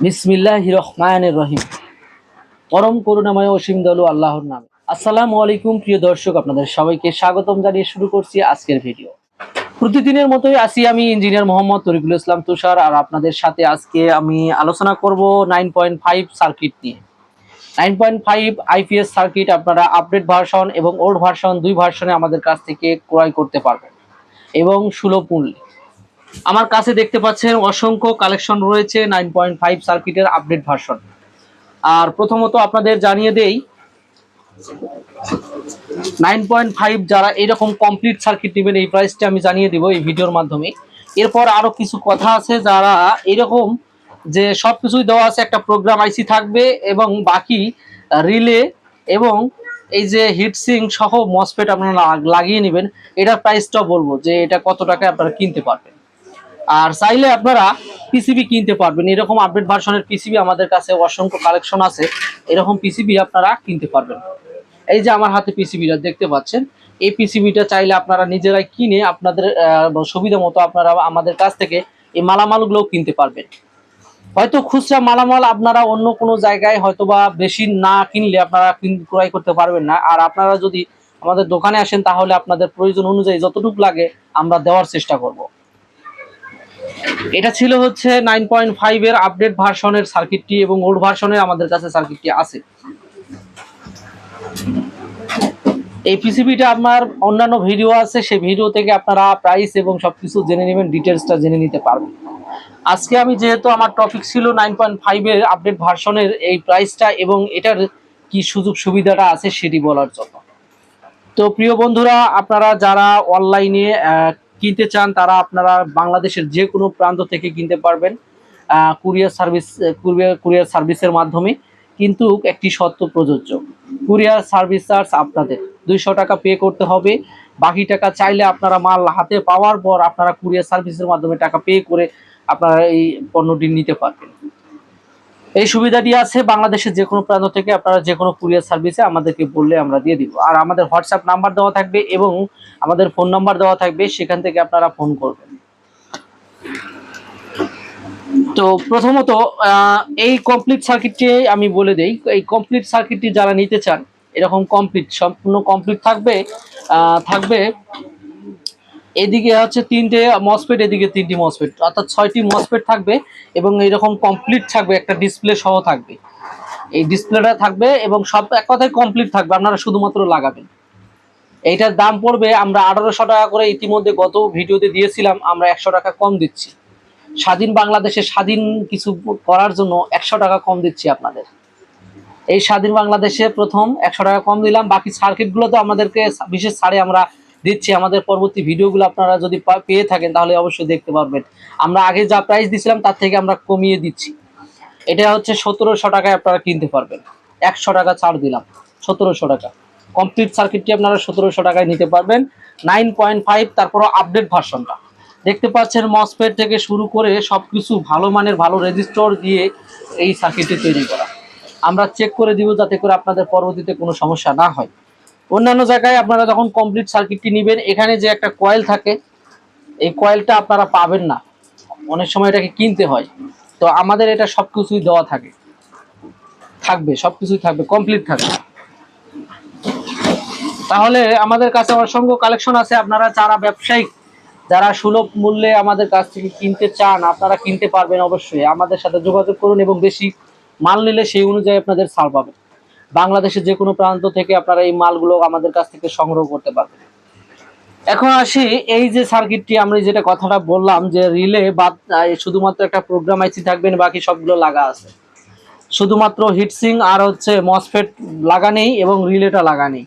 বিসমিল্লাহ রহমানের রহিম। পরম করুণাময় অসীম দলু আল্লাহর নামে। আসসালামু আলাইকুম, প্রিয় দর্শক, আপনাদের সবাইকে স্বাগতম জানিয়ে শুরু করছি আজকের ভিডিও। প্রতিদিনের মতোই আসি আমি ইঞ্জিনিয়ার মোহাম্মদ তরিকুল ইসলাম তুষার, আর আপনাদের সাথে আজকে আমি আলোচনা করব নাইন পয়েন্ট ফাইভ সার্কিট নিয়ে। Nine point five IPS circuit আপনারা আপডেট ভার্সন এবং ওল্ড ভার্সন দুই ভার্সনে আমাদের কাছ থেকে ক্রয় করতে পারবেন। এবং সুলভ মূল্যে। আমার কাছে দেখতে পাচ্ছেন অসংখ্য কালেকশন রয়েছে নাইন পয়েন্ট ফাইভ সার্কিটের আপডেট ভার্সন। আর প্রথমত আপনাদের জানিয়ে দেই, নাইন পয়েন্ট ফাইভ যারা এরকম কমপ্লিট সার্কিট নেবেন এই প্রাইসটা আমি জানিয়ে দিব এই ভিডিওর মাধ্যমে। এরপর আরও কিছু কথা আছে যারা এরকম যে সব কিছুই দেওয়া আছে, একটা প্রোগ্রাম আইসি থাকবে এবং বাকি রিলে এবং এই যে হিটসিং সহ মসফেট আপনারা লাগিয়ে নেবেন, এটার প্রাইসটাও বলব যে এটা কত টাকায় আপনারা কিনতে পারবেন। আর চাইলে আপনারা পিসিবি কিনতে পারবেন। এরকম আপডেট ভার্সনের পিসিবি আমাদের কাছে অসংখ্য কালেকশন আছে। এরকম পিসিবি আপনারা কিনতে পারবেন। এই যে আমার হাতে পিসিবিটা দেখতে পাচ্ছেন। এই পিসিবিটা চাইলে আপনারা নিজেরাই কিনে আপনাদের সুবিধা মতো আপনারা আমাদের কাছ থেকে এই মালামালগুলোও কিনতে পারবেন। হয়তো খুচরা মালামাল আপনারা অন্য কোনো জায়গায় হয়তো বা বেশি না কিনলে আপনারা ক্রয় করতে পারবেন না। আর আপনারা যদি আমাদের দোকানে আসেন, তাহলে আপনাদের প্রয়োজন অনুযায়ী যতটুকু লাগে আমরা দেওয়ার চেষ্টা করব। এটা ছিল হচ্ছে নাইন পয়েন্ট ফাইভ এর আপডেট ভার্সনের সার্কিটটি এবং ওল্ড ভার্সনের আমাদের কাছে সার্কিটটি আছে। এই পিসিবিটা আপনার অন্যান্য ভিডিও আছে, সেই ভিডিও থেকে আপনারা প্রাইস এবং সব কিছু জেনে নেবেন ডিটেলসটা জেনে নিতে পারবেন। আজকে আমি যেহেতু আমার টপিক ছিল নাইন পয়েন্ট ফাইভের আপডেট ভার্সনের এই প্রাইসটা এবং এটার কি সুযোগ সুবিধাটা আছে সেটি বলার জন্য। তো প্রিয় বন্ধুরা, আপনারা যারা অনলাইনে কিনতে চান, তারা আপনারা বাংলাদেশের যে কোনো প্রান্ত থেকে কিনতে পারবেন কুরিয়ার সার্ভিস কুরিয়ার কুরিয়ার সার্ভিসের মাধ্যমে। কিন্তু একটি শর্ত প্রযোজ্য, কুরিয়ার সার্ভিস চার্জ আপনাদের। দুইশো টাকা পে করতে হবে, বাকি টাকা চাইলে আপনারা মাল হাতে পাওয়ার পর আপনারা কুরিয়ার সার্ভিসের মাধ্যমে টাকা পে করে আপনারা এই পণ্যটি নিতে পারবেন। এই সুবিধাটি আছে বাংলাদেশের যে কোনো প্রান্ত থেকে আপনারা যে কোনো কুরিয়ার সার্ভিসে আমাদেরকে বললে আমরা দিয়ে দিব। আর আমাদের হোয়াটসঅ্যাপ নাম্বার দেওয়া থাকবে এবং আমাদের ফোন নাম্বার দেওয়া থাকবে, সেখান থেকে আপনারা ফোন করবেন। তো প্রথমত এই কমপ্লিট সার্কিটটি আমি বলে দেই, এই কমপ্লিট সার্কিটটি যারা নিতে চান, এরকম কমপ্লিট সম্পূর্ণ কমপ্লিট থাকবে থাকবে এদিকে হচ্ছে তিনটে মসপেট এদিকে তিনটি মসপেট অর্থাৎ ছয়টি মসপেট থাকবে এবং এরকম কমপ্লিট থাকবে, একটা ডিসপ্লে সহ থাকবে। এই ডিসপ্লেটা থাকবে এবং সব এক কথায় কমপ্লিট থাকবে, আপনারা শুধুমাত্র লাগাবেন। এইটার দাম পড়বে, আমরা আঠারোশো টাকা করে ইতিমধ্যে গত ভিডিওতে দিয়েছিলাম, আমরা একশো টাকা কম দিচ্ছি। স্বাধীন বাংলাদেশে স্বাধীন কিছু করার জন্য একশো টাকা কম দিচ্ছি আপনাদের। এই স্বাধীন বাংলাদেশে প্রথম একশো টাকা কম দিলাম, বাকি সার্কিটগুলো তো আমাদেরকে বিশেষ ছাড়ে আমরা দিচ্ছি। আমাদের পরবর্তী ভিডিওগুলো আপনারা যদি পেয়ে থাকেন, তাহলে অবশ্যই দেখতে পারবেন। আমরা আগে যা প্রাইস দিছিলাম, তার থেকে আমরা কমিয়ে দিচ্ছি। এটা হচ্ছে সতেরোশো টাকায় আপনারা কিনতে পারবেন। একশো টাকা ছাড় দিলাম, সতেরোশো টাকা। কমপ্লিট সার্কিটটি আপনারা সতেরোশো টাকায় নিতে পারবেন। নাইন পয়েন্ট ফাইভ তারপরও আপডেট ভার্সনটা দেখতে পাচ্ছেন মসপেট থেকে শুরু করে সব কিছু ভালো মানের, ভালো রেজিস্টর দিয়ে এই সার্কিটটি তৈরি করা। আমরা চেক করে দিব, যাতে করে আপনাদের পরবর্তীতে কোনো সমস্যা না হয়। অন্যান্য জায়গায় আপনারা যখন কমপ্লিট সার্কিটটি নেবেন, এখানে যে একটা কয়েল থাকে, এই কয়েলটা আপনারা পাবেন না। অনেক সময় এটাকে কিনতে হয়। তো আমাদের এটা সব কিছুই দেওয়া থাকে। থাকবে সব কিছুই থাকবে কমপ্লিট থাকবে। তাহলে আমাদের কাছে অসংখ্য কালেকশন আছে। আপনারা যারা ব্যবসায়িক, যারা সুলভ মূল্যে আমাদের কাছ থেকে কিনতে চান, আপনারা কিনতে পারবেন অবশ্যই। আমাদের সাথে যোগাযোগ করুন এবং বেশি মাল নিলে সেই অনুযায়ী আপনাদের ছাড় পাবেন। বাংলাদেশের যে কোনো প্রান্ত থেকে আপনারা এই মালগুলো আমাদের কাছ থেকে সংগ্রহ করতে পারবেন। এখন আসি এই যে সার্কিটটি আমরা যেটা কথাটা বললাম যে রিলে আহ, শুধুমাত্র একটা প্রোগ্রাম আইসি থাকবেন বাকি সবগুলো লাগা আছে। শুধুমাত্র হিটসিং আর হচ্ছে মসফেট লাগা নেই এবং রিলেটা লাগা নেই।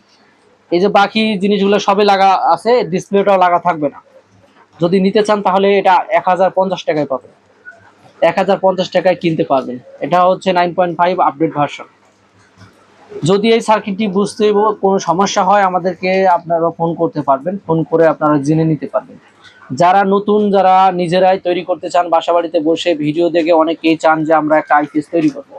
এই যে বাকি জিনিসগুলো সবই লাগা আছে ডিসপ্লেটাও লাগা থাকবে না। যদি নিতে চান তাহলে এটা এক হাজার পঞ্চাশ টাকায় পাবেন। এক হাজার পঞ্চাশ টাকায় কিনতে পারবেন। এটা হচ্ছে nine point five update version যদি এই সার্কিটটি বুঝতে কোনো সমস্যা হয়, আমাদেরকে আপনারা ফোন করতে পারবেন। ফোন করে আপনারা জেনে নিতে পারবেন। যারা নতুন, যারা নিজেরাই তৈরি করতে চান বাসা বাড়িতে বসে ভিডিও দেখে অনেকেই চান যে আমরা একটা আইপিএস তৈরি করব।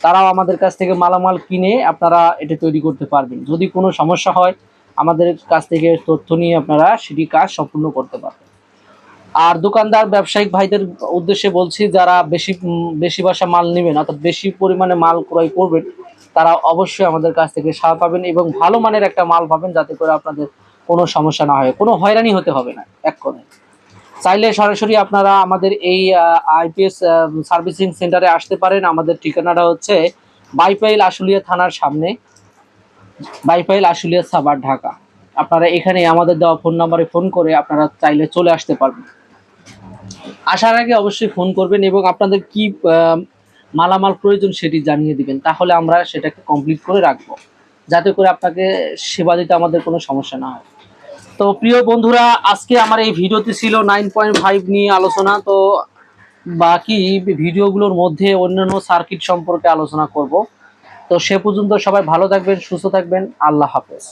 তারাও আমাদের কাছ থেকে মালামাল কিনে আপনারা এটা তৈরি করতে পারবেন। যদি কোনো সমস্যা হয়, আমাদের কাছ থেকে তথ্য নিয়ে আপনারা সেটি কাজ সম্পূর্ণ করতে পারবেন। আর দোকানদার, ব্যবসায়িক ভাইদের উদ্দেশ্যে বলছি, যারা বেশি বেশি বাসা মাল নেবেন, অর্থাৎ বেশি পরিমাণে মাল ক্রয় করবেন তারা অবশ্যই আমাদের কাছ থেকে সার পাবেন এবং ভালো মানের একটা মাল পাবেন যাতে করে আপনাদের কোনো সমস্যা না হয়। কোনো হয়রানি হতে হবে না, এক কথায় চাইলে সরাসরি আপনারা আমাদের এই আইপিএস সার্ভিসিং সেন্টারে আসতে পারেন। আমাদের ঠিকানাটা হচ্ছে বাইপাইল আশুলিয়া থানার সামনে, বাইপাইল আশুলিয়া সাবার ঢাকা। আপনারা এখানে আমাদের দেওয়া ফোন নাম্বারে ফোন করে আপনারা চাইলে চলে আসতে পারবেন। আসার আগে অবশ্যই ফোন করবেন এবং আপনাদের কি মালামাল প্রয়োজন সেটি জানিয়ে দিবেন, তাহলে আমরা সেটাকে কমপ্লিট করে রাখব। যাতে করে আপনাকে সেবা দিতে আমাদের কোনো সমস্যা না হয়। তো প্রিয় বন্ধুরা, আজকে আমার এই ভিডিওতে ছিল নাইন পয়েন্ট ফাইভ নিয়ে আলোচনা, তো বাকি ভিডিওগুলোর মধ্যে অন্যান্য সার্কিট সম্পর্কে আলোচনা করব। তো সে পর্যন্ত সবাই ভালো থাকবেন, সুস্থ থাকবেন, আল্লাহ হাফেজ।